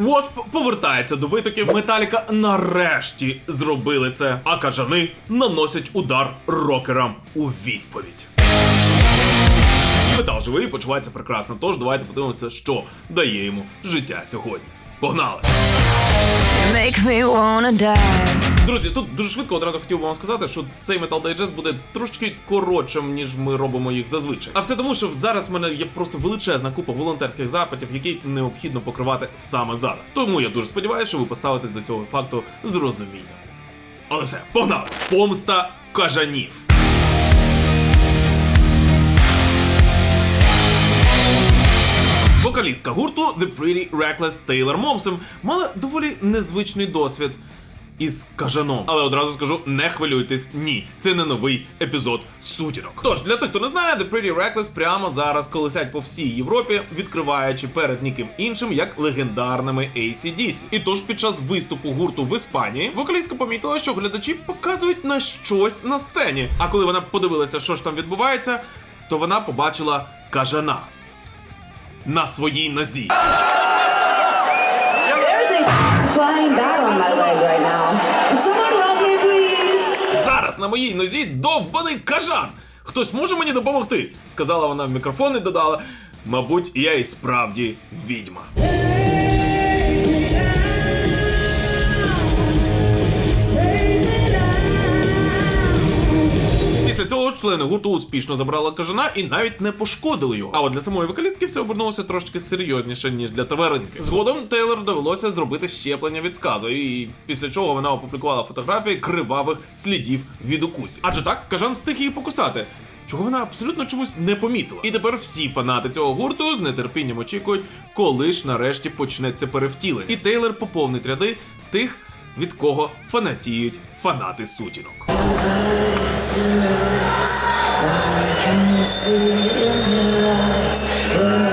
Восп повертається до витоків. Металіка нарешті зробили це, а кажани наносять удар рокерам у відповідь. Метал живий почувається прекрасно. Тож давайте подивимося, що дає йому життя сьогодні. Погнали! Make me wanna die. Друзі, тут дуже швидко одразу хотів би вам сказати, що цей Metal Digest буде трошки коротшим, ніж ми робимо їх зазвичай. А все тому, що зараз в мене є просто величезна купа волонтерських запитів, які необхідно покривати саме зараз. Тому я дуже сподіваюся, що ви поставитесь до цього факту з розумінням. Але все, погнали! Помста кажанів. Вокалістка гурту The Pretty Reckless Taylor Momsen мала доволі незвичний досвід із кажаном. Але одразу скажу, не хвилюйтесь, ні, це не новий епізод сутінок. Тож, для тих, хто не знає, The Pretty Reckless прямо зараз колесять по всій Європі, відкриваючи перед ніким іншим як легендарними ACDC. І тож під час виступу гурту в Іспанії вокалістка помітила, що глядачі показують на щось на сцені. А коли вона подивилася, що ж там відбувається, то вона побачила кажана на своїй нозі. Зараз на моїй нозі довбаний кажан. Хтось може мені допомогти? сказала вона в мікрофон і додала. Мабуть, я і справді відьма. Після цього члени гурту успішно забрали кажана і навіть не пошкодили його. А от для самої вокалістки все обернулося трошки серйозніше, ніж для тваринки. Згодом Тейлор довелося зробити щеплення від сказу, і після чого вона опублікувала фотографії кривавих слідів від укусів. Адже так кажан встиг її покусати. Чого вона абсолютно чомусь не помітила. І тепер всі фанати цього гурту з нетерпінням очікують, коли ж нарешті почнеться перевтілення. І Тейлор поповнить ряди тих, від кого фанатіють фанати сутінок. Але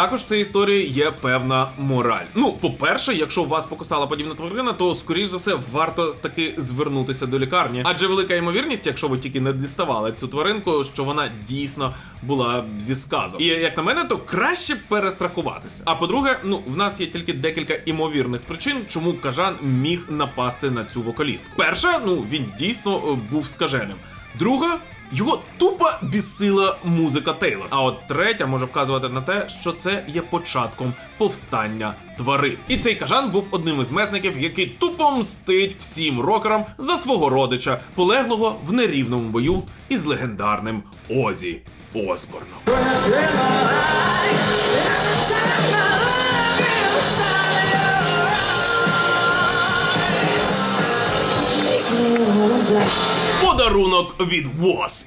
також в цій історії є певна мораль. Ну, по-перше, якщо вас покусала подібна тварина, то скоріш за все варто таки звернутися до лікарні. Адже велика ймовірність, якщо ви тільки не діставали цю тваринку, що вона дійсно була зі сказом. І як на мене, то краще перестрахуватися. А по-друге, ну в нас є тільки декілька імовірних причин, чому кажан міг напасти на цю вокалістку. Перша, ну він дійсно е, був скаженим. Друга. Його тупо бісила музика Тейлор. А от третя може вказувати на те, що це є початком повстання тварин. І цей кажан був одним із месників, який тупо мстить всім рокерам за свого родича, полеглого в нерівному бою із легендарним Озі Осборном. Подарунок від Wasp.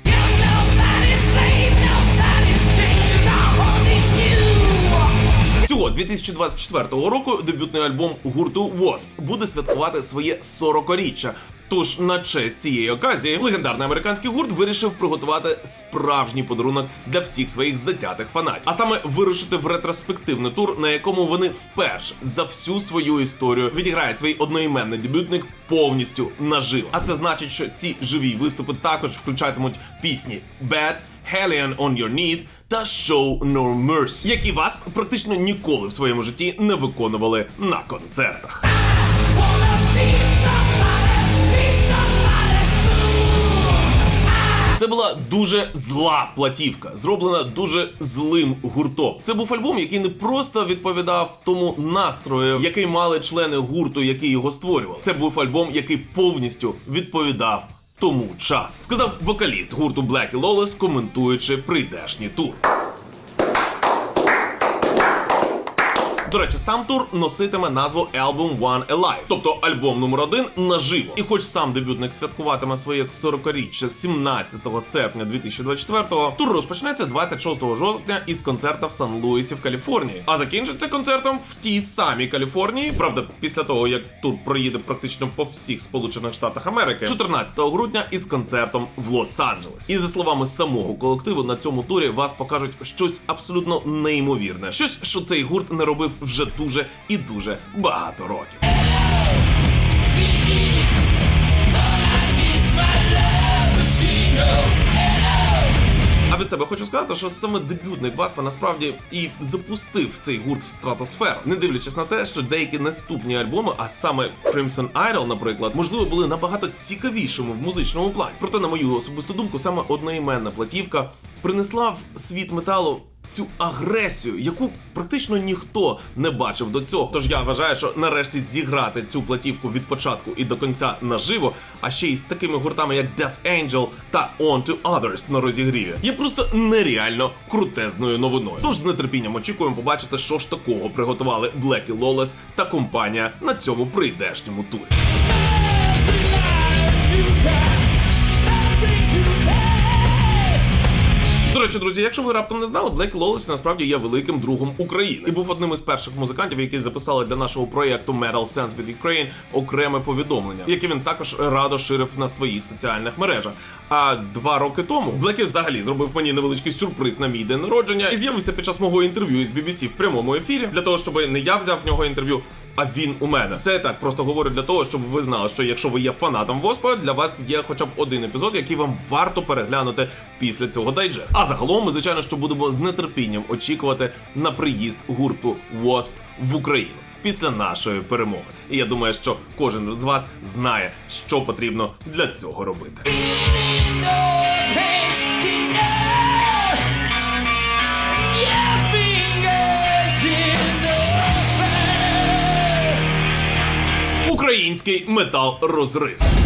Цього 2024 року дебютний альбом гурту Wasp буде святкувати своє 40-річчя. Тож на честь цієї оказії легендарний американський гурт вирішив приготувати справжній подарунок для всіх своїх затятих фанатів, а саме вирушити в ретроспективний тур, на якому вони вперше за всю свою історію відіграють свій одноіменний дебютник повністю наживо. А це значить, що ці живі виступи також включатимуть пісні Bad, Hellion on Your Knees та Show No Mercy, які вас практично ніколи в своєму житті не виконували на концертах. Це була дуже зла платівка, зроблена дуже злим гуртом. Це був альбом, який не просто відповідав тому настрою, який мали члени гурту, який його створював. Це був альбом, який повністю відповідав тому час Сказав вокаліст гурту Black Lawless, коментуючи прийдешній тур. До речі, сам тур носитиме назву Album One Alive, тобто альбом номер один наживо. І хоч сам дебютник святкуватиме своє 40-річчя 17 серпня 2024-го, тур розпочнеться 26 жовтня із концерта в Сан-Луісі в Каліфорнії. А закінчиться концертом в тій самій Каліфорнії. Правда, після того як тур проїде практично по всіх Сполучених Штатах Америки, 14 грудня із концертом в Лос-Анджелес. І за словами самого колективу, на цьому турі вас покажуть щось абсолютно неймовірне, щось, що цей гурт не робив вже дуже і дуже багато років. А від себе хочу сказати, що саме дебютний Васпа насправді і запустив цей гурт в стратосферу, не дивлячись на те, що деякі наступні альбоми, а саме Crimson Idol, наприклад, можливо, були набагато цікавішими в музичному плані. Проте, на мою особисту думку, саме одноіменна платівка принесла в світ металу. Цю агресію, яку практично ніхто не бачив до цього. Тож я вважаю, що нарешті зіграти цю платівку від початку і до кінця наживо, а ще й з такими гуртами, як Death Angel та On to Others на розігріві, є просто нереально крутезною новиною. Тож з нетерпінням очікуємо побачити, що ж такого приготували Black Lawless та компанія на цьому прийдешньому турі. До речі, друзі, якщо ви раптом не знали, Блек Лолес насправді є великим другом України і був одним із перших музикантів, які записали для нашого проєкту Metal Stands with Ukraine окреме повідомлення, яке він також радо ширив на своїх соціальних мережах. А два роки тому Блекі взагалі зробив мені невеличкий сюрприз на мій день народження і з'явився під час мого інтерв'ю із BBC в прямому ефірі для того, щоб не я взяв в нього інтерв'ю. А він у мене це я так просто говорю для того, щоб ви знали, що якщо ви є фанатом Воспа, для вас є хоча б один епізод, який вам варто переглянути після цього дайджесту. А загалом ми, звичайно, що будемо з нетерпінням очікувати на приїзд гурту Wasp в Україну після нашої перемоги. І я думаю, що кожен з вас знає, що потрібно для цього робити. Український метал розрив.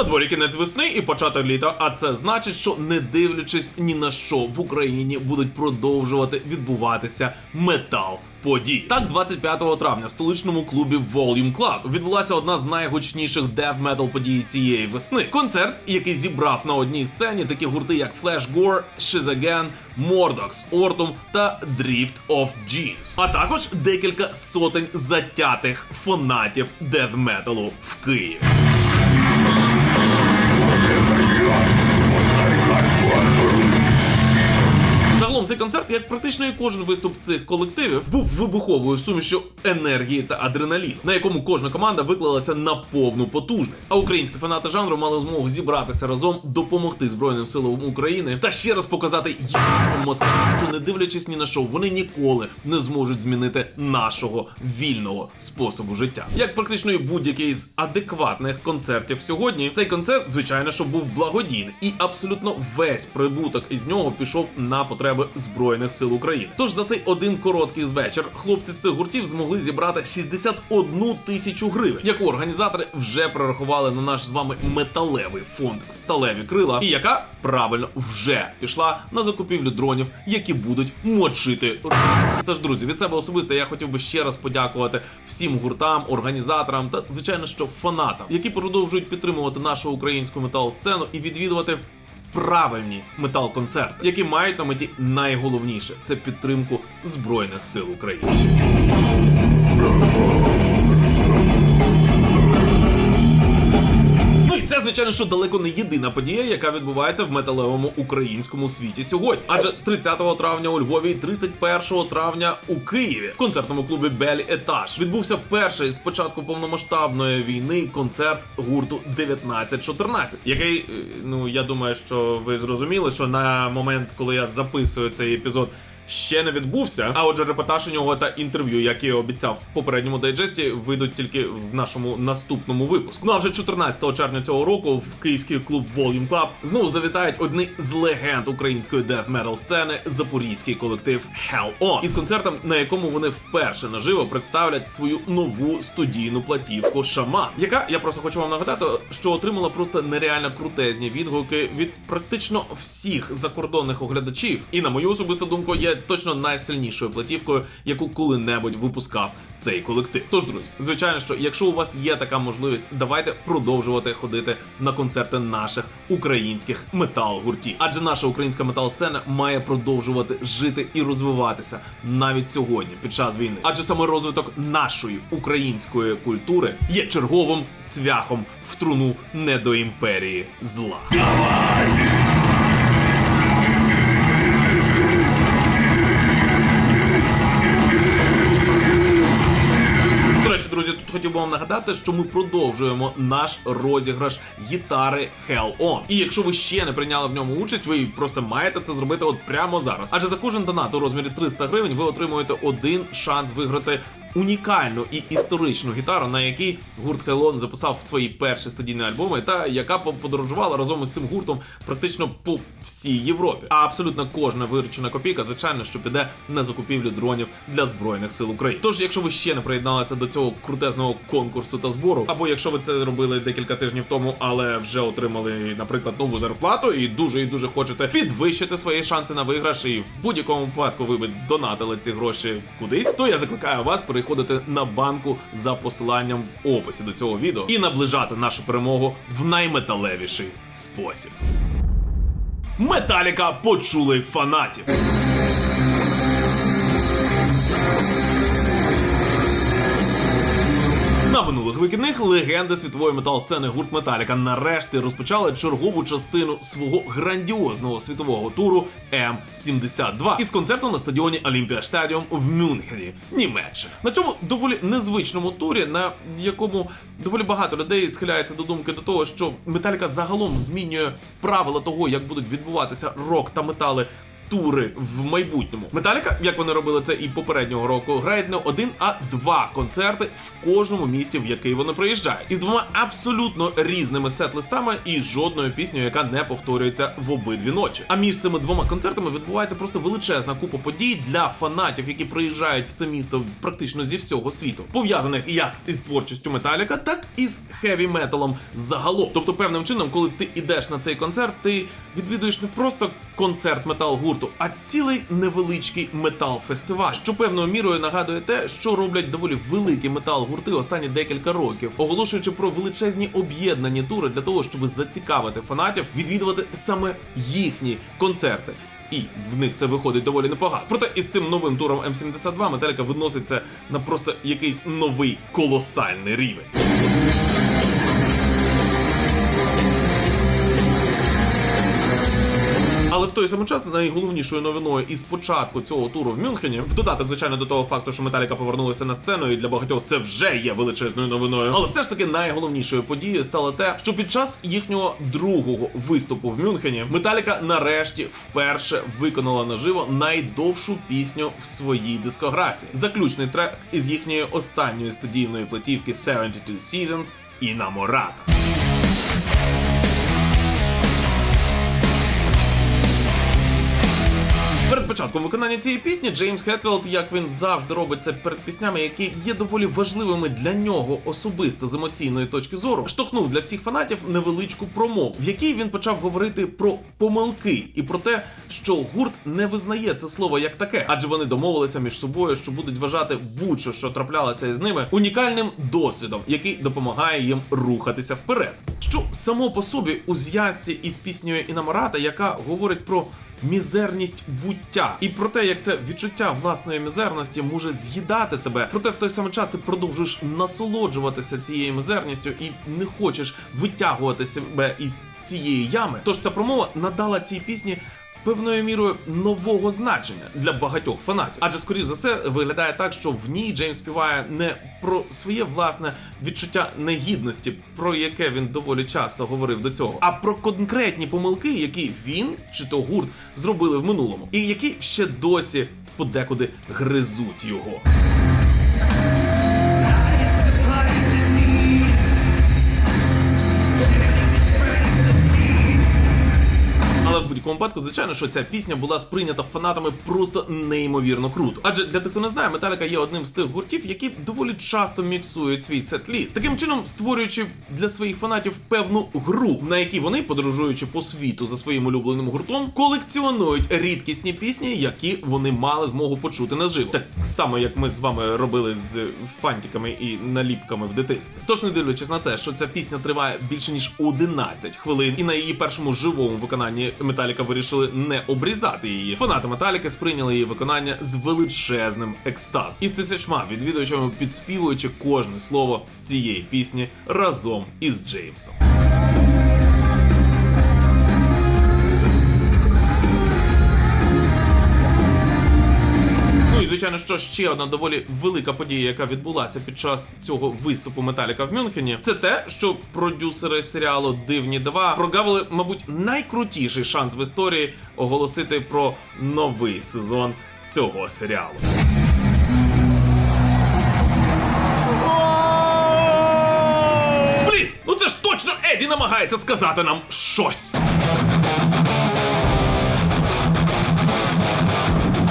На дворі кінець весни і початок літа, а це значить, що не дивлячись ні на що в Україні будуть продовжувати відбуватися метал. Подій так, 25 травня в столичному клубі Volume Club відбулася одна з найгучніших metal подій цієї весни. Концерт, який зібрав на одній сцені такі гурти, як Flash Gore, Shiz Again, Mordox, Ortum та Drift of Jeans. А також декілька сотень затятих фанатів death металу в Києві. Загалом цей концерт, як практично і кожен виступ цих колективів, був вибуховою сумішю енергії та адреналіну, на якому кожна команда виклалася на повну потужність. А українські фанати жанру мали змогу зібратися разом, допомогти Збройним силам України та ще раз показати їм Москва, що не дивлячись ні на що, вони ніколи не зможуть змінити нашого вільного способу життя. Як практично і будь-який з адекватних концертів сьогодні, цей концерт, звичайно, що був благодійний, і абсолютно весь прибуток із нього пішов на потреби збройних сил України. Тож за цей один короткий вечір хлопці з цих гуртів змогли зібрати 61 тисячу гривень, яку організатори вже прорахували на наш з вами металевий фонд сталеві крила, і яка правильно вже пішла на закупівлю дронів, які будуть мочити. Тож, друзі, від себе особисто я хотів би ще раз подякувати всім гуртам, організаторам та звичайно, що фанатам, які продовжують підтримувати нашу українську метал сцену і відвідувати правильні метал-концерти, які мають на меті найголовніше це підтримку збройних сил України. Звичайно, що далеко не єдина подія, яка відбувається в металевому українському світі сьогодні. Адже 30 травня у Львові і 31 травня у Києві в концертному клубі Белі Етаж відбувся перший з початку повномасштабної війни концерт гурту 1914, який, е, ну я думаю, що ви зрозуміли, що на момент, коли я записую цей епізод. Ще не відбувся, а отже, репортаж у нього та інтерв'ю, як я обіцяв в попередньому дайджесті, вийдуть тільки в нашому наступному випуску. Ну а вже 14 червня цього року в київський клуб Volume Club знову завітають одні з легенд української metal сцени запорізький колектив Hell On із концертом, на якому вони вперше наживо представлять свою нову студійну платівку Шаман, яка я просто хочу вам нагадати, що отримала просто нереально крутезні відгуки від практично всіх закордонних оглядачів. І на мою особисту думку, є точно найсильнішою платівкою, яку коли-небудь випускав цей колектив. Тож, друзі, звичайно, що якщо у вас є така можливість, давайте продовжувати ходити на концерти наших українських метал-гуртів. Адже наша українська метал-сцена має продовжувати жити і розвиватися навіть сьогодні, під час війни. Адже саме розвиток нашої української культури є черговим цвяхом в труну недоімперії зла. До хотів би вам нагадати, що ми продовжуємо наш розіграш гітари Hell On. І якщо ви ще не прийняли в ньому участь, ви просто маєте це зробити от прямо зараз. Адже за кожен донат у розмірі 300 гривень ви отримуєте один шанс виграти унікальну і історичну гітару, на якій гурт Хелон записав свої перші студійні альбоми, та яка по- подорожувала разом із цим гуртом практично по всій Європі. А абсолютно кожна виручена копійка, звичайно, що піде на закупівлю дронів для збройних сил України. Тож, якщо ви ще не приєдналися до цього крутезного конкурсу та збору, або якщо ви це робили декілька тижнів тому, але вже отримали, наприклад, нову зарплату і дуже і дуже хочете підвищити свої шанси на виграш, і в будь-якому випадку ви би донатили ці гроші кудись, то я закликаю вас переходити на банку за посиланням в описі до цього відео і наближати нашу перемогу в найметалевіший спосіб. Металіка почули фанатів. На минулих вихідних легенди світової метал-сцени гурт Металіка нарешті розпочали чергову частину свого грандіозного світового туру М72 із концертом на стадіоні Олімпія Стадіум в Мюнхені, Німеччина. На цьому доволі незвичному турі, на якому доволі багато людей схиляється до думки до того, що Металіка загалом змінює правила того, як будуть відбуватися рок та метали тури в майбутньому. Металіка, як вони робили це і попереднього року, грають не один, а два концерти в кожному місті, в який вони приїжджають, із двома абсолютно різними сет-листами і жодною піснею, яка не повторюється в обидві ночі. А між цими двома концертами відбувається просто величезна купа подій для фанатів, які приїжджають в це місто практично зі всього світу, пов'язаних як із творчістю Металіка, так і з хеві металом загалом. Тобто, певним чином, коли ти йдеш на цей концерт, ти відвідуєш не просто концерт метал гурту, а цілий невеличкий метал-фестиваль, що певною мірою нагадує те, що роблять доволі великі метал-гурти останні декілька років, оголошуючи про величезні об'єднані тури для того, щоб зацікавити фанатів відвідувати саме їхні концерти. І в них це виходить доволі непогано. Проте із цим новим туром М72 Металіка виноситься на просто якийсь новий колосальний рівень. Той самий час найголовнішою новиною із початку цього туру в Мюнхені, в додаток, звичайно, до того факту, що Металіка повернулася на сцену, і для багатьох це вже є величезною новиною. Але все ж таки найголовнішою подією стало те, що під час їхнього другого виступу в Мюнхені Металіка нарешті вперше виконала наживо найдовшу пісню в своїй дискографії. Заключний трек із їхньої останньої студійної платівки 72 Seasons Інамората. Перед початком виконання цієї пісні Джеймс Хетфілд, як він завжди робить це перед піснями, які є доволі важливими для нього особисто з емоційної точки зору, штовхнув для всіх фанатів невеличку промову, в якій він почав говорити про помилки і про те, що гурт не визнає це слово як таке, адже вони домовилися між собою, що будуть вважати будь-що, що траплялося із ними, унікальним досвідом, який допомагає їм рухатися вперед. Що само по собі у зв'язці із піснею Інамората, яка говорить про мізерність буття, і про те, як це відчуття власної мізерності може з'їдати тебе. Проте в той самий час ти продовжуєш насолоджуватися цією мізерністю і не хочеш витягувати себе із цієї ями. Тож ця промова надала цій пісні. Певною мірою нового значення для багатьох фанатів, адже скоріш за все виглядає так, що в ній Джеймс співає не про своє власне відчуття негідності, про яке він доволі часто говорив до цього, а про конкретні помилки, які він чи то гурт зробили в минулому, і які ще досі подекуди гризуть його. Будь-якому випадку, звичайно, що ця пісня була сприйнята фанатами просто неймовірно круто. Адже для тих, хто не знає, Металіка є одним з тих гуртів, які доволі часто міксують свій сет-ліст. Таким чином, створюючи для своїх фанатів певну гру, на якій вони, подорожуючи по світу за своїм улюбленим гуртом, колекціонують рідкісні пісні, які вони мали змогу почути наживо. Так само, як ми з вами робили з фантиками і наліпками в дитинстві. Тож, не дивлячись на те, що ця пісня триває більше ніж 11 хвилин, і на її першому живому виконанні Металіка вирішили не обрізати її. Фанати Металіки сприйняли її виконання з величезним екстазом і з тисячма відвідувачами підспівуючи кожне слово цієї пісні разом із Джеймсом. Звичайно. Що ще одна доволі велика подія, яка відбулася під час цього виступу Металіка в Мюнхені, це те, що продюсери серіалу Дивні дива прогавили, мабуть, найкрутіший шанс в історії оголосити про новий сезон цього серіалу. Блін, ну це ж точно Еді намагається сказати нам щось.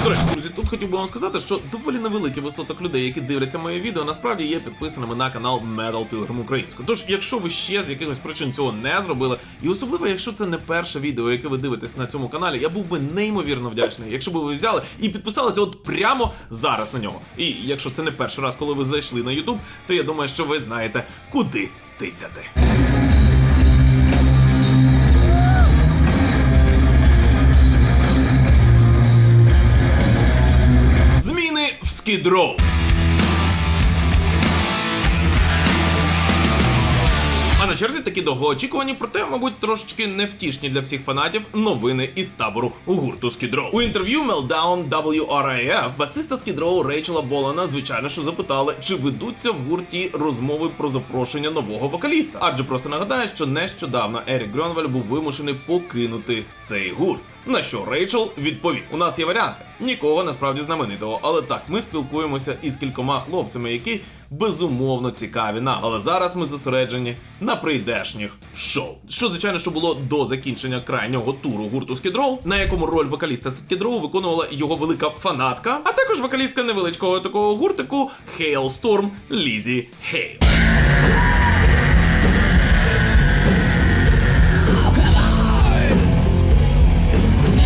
До речі, друзі, тут хотів би вам сказати, що доволі невеликий висоток людей, які дивляться моє відео, насправді є підписаними на канал Metal Pilgrim Українською. Тож, якщо ви ще з якихось причин цього не зробили, і особливо, якщо це не перше відео, яке ви дивитесь на цьому каналі, я був би неймовірно вдячний, якщо б ви взяли і підписалися от прямо зараз на нього. І якщо це не перший раз, коли ви зайшли на YouTube, то я думаю, що ви знаєте, куди тицяти. Skid. А на черзі такі довгоочікувані, проте, мабуть, трошечки невтішні для всіх фанатів новини із табору гурту Row. У інтерв'ю Meltdown WRAF басиста Skid Row Рейчела Болана, звичайно, що запитали, чи ведуться в гурті розмови про запрошення нового вокаліста. Адже просто нагадаю, що нещодавно Ерік Гронваль був вимушений покинути цей гурт. На що Рейчел відповів: у нас є варіанти. Нікого насправді знаменитого, але так, ми спілкуємося із кількома хлопцями, які безумовно цікаві нам. Але зараз ми зосереджені на прийдешніх шоу. Що, звичайно, що було до закінчення крайнього туру гурту Row, на якому роль вокаліста Skid виконувала його велика фанатка, а також вокалістка невеличкого такого гуртику Hailstorm Лізі Хейл.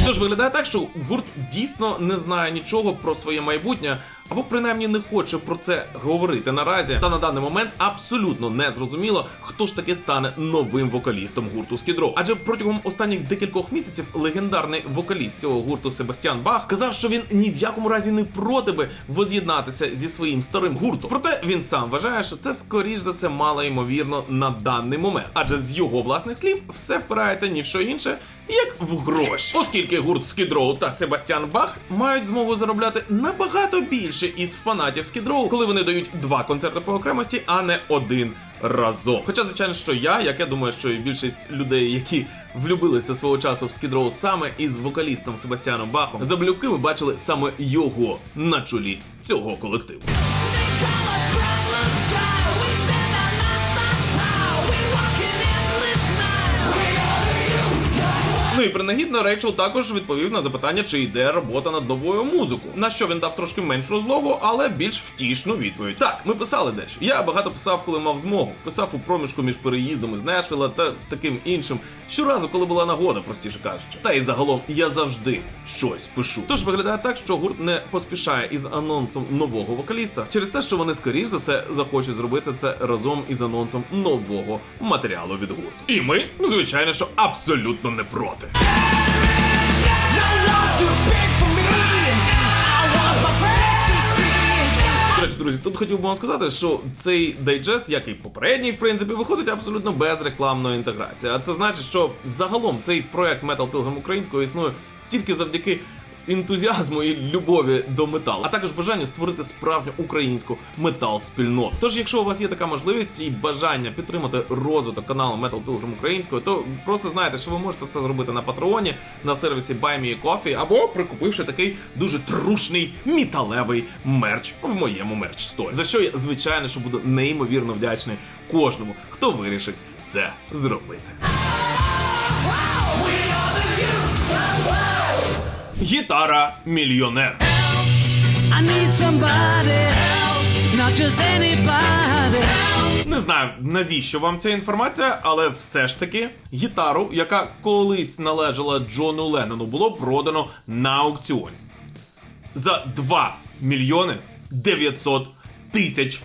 Тож виглядає так, що гурт дійсно не знає нічого про своє майбутнє, або принаймні не хоче про це говорити наразі. Та на даний момент абсолютно не зрозуміло, хто ж таки стане новим вокалістом гурту Row. Адже протягом останніх декількох місяців легендарний вокаліст цього гурту Себастьян Бах казав, що він ні в якому разі не проти би воз'єднатися зі своїм старим гуртом. Проте він сам вважає, що це скоріш за все мало ймовірно на даний момент. Адже з його власних слів все впирається ні в що інше, як в гроші. Оскільки гурт Row та Себастьян Бах мають змогу заробляти набагато більше із фанатів Row, коли вони дають два концерти по окремості, а не один разом. Хоча, звичайно, що я, як я думаю, що і більшість людей, які влюбилися свого часу в Row саме із вокалістом Себастьяном Бахом, заблюбки ми бачили саме його на чолі цього колективу. І принагідно Рейчел також відповів на запитання, чи йде робота над новою музикою. На що він дав трошки менш розлогу, але більш втішну відповідь. Так, ми писали дещо. Я багато писав, коли мав змогу. Писав у проміжку між переїздом із Нешвіла та таким іншим. Щоразу, коли була нагода, простіше кажучи. Та й загалом я завжди щось пишу. Тож виглядає так, що гурт не поспішає із анонсом нового вокаліста через те, що вони скоріш за все захочуть зробити це разом із анонсом нового матеріалу від гурту. І ми, звичайно, що абсолютно не проти. Друзі, тут хотів би вам сказати, що цей дайджест, як і попередній, в принципі, виходить абсолютно без рекламної інтеграції. А це значить, що взагалом цей проект Metal Pilgrim українського існує тільки завдяки ентузіазму і любові до металу, а також бажанню створити справжню українську метал-спільноту. Тож, якщо у вас є така можливість і бажання підтримати розвиток каналу Metal Pilgrim українською, то просто знайте, що ви можете це зробити на патреоні, на сервісі Buy Me Coffee, або прикупивши такий дуже трушний міталевий мерч в моєму мерч сторі. За що я звичайно що буду неймовірно вдячний кожному, хто вирішить це зробити. Anybody help. Не знаю, навіщо вам ця інформація, але все ж таки гітару, яка колись належала Джону Леннону, було продано на аукціоні за 2 мільйони 900 тисяч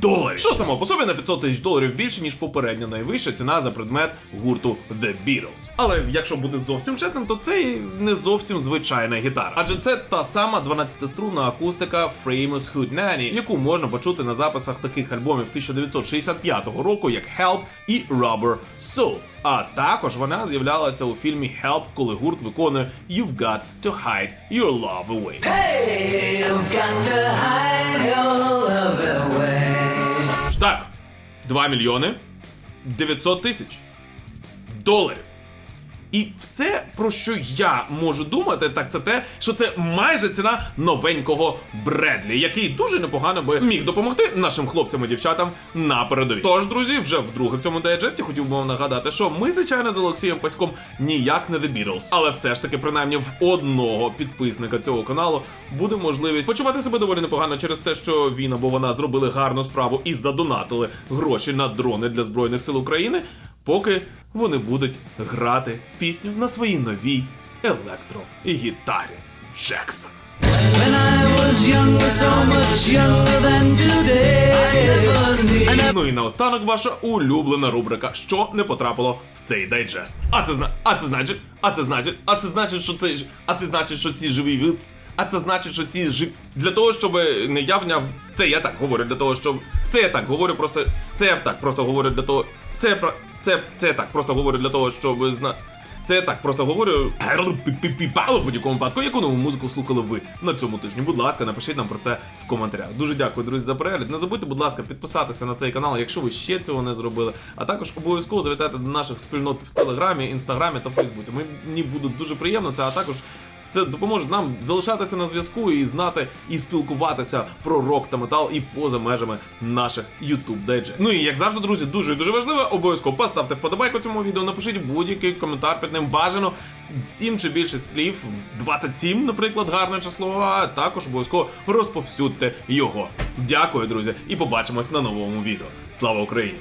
доларів. Що само по собі на 500 тисяч доларів більше, ніж попередня найвища ціна за предмет гурту The Beatles. Але якщо бути зовсім чесним, то це і не зовсім звичайна гітара. Адже це та сама 12-струнна акустика Famous Hood Nanny, яку можна почути на записах таких альбомів 1965 року, як Help і Rubber Soul. А також вона з'являлася у фільмі Help, коли гурт виконує You've Got to Hide Your Love Away. Ж Так, 2 мільйони 900 тисяч доларів. І все, про що я можу думати, так це те, що це майже ціна новенького Бредлі, який дуже непогано би міг допомогти нашим хлопцям і дівчатам на передовій. Тож, друзі, вже вдруге в цьому дайджесті хотів би вам нагадати, що ми, звичайно, з Олексієм Паськом ніяк не The Beatles. Але все ж таки, принаймні, в одного підписника цього каналу буде можливість почувати себе доволі непогано через те, що він або вона зробили гарну справу і задонатили гроші на дрони для збройних сил України поки вони будуть грати пісню на своїй новій електрогітарі Джексон. Ну і наостанок ваша улюблена рубрика, що не потрапило в цей дайджест. А це зна... а це значить, а це значить, а це значить, що це а це значить, що ці живі вид. А це значить, що ці жив... для того, щоб не я вняв. Це я так говорю для того, щоб. Це я так говорю, просто. Це я так просто говорю для того. Це я про. Це, це так просто говорю для того, щоб зна. Це так просто говорю. Але в будь-якому випадку, яку нову музику слухали ви на цьому тижні. Будь ласка, напишіть нам про це в коментарях. Дуже дякую, друзі, за перегляд. Не забудьте, будь ласка, підписатися на цей канал, якщо ви ще цього не зробили. А також обов'язково завітайте до наших спільнот в Телеграмі, Інстаграмі та Фейсбуці. Мені буде дуже приємно це, а також. Це допоможе нам залишатися на зв'язку і знати і спілкуватися про рок та метал і поза межами наших YouTube дайджест. Ну і як завжди, друзі, дуже дуже важливо, обов'язково поставте вподобайку цьому відео, напишіть будь-який коментар під ним бажано 7 чи більше слів, 27, наприклад, гарне число, а також обов'язково розповсюдьте його. Дякую, друзі, і побачимось на новому відео. Слава Україні!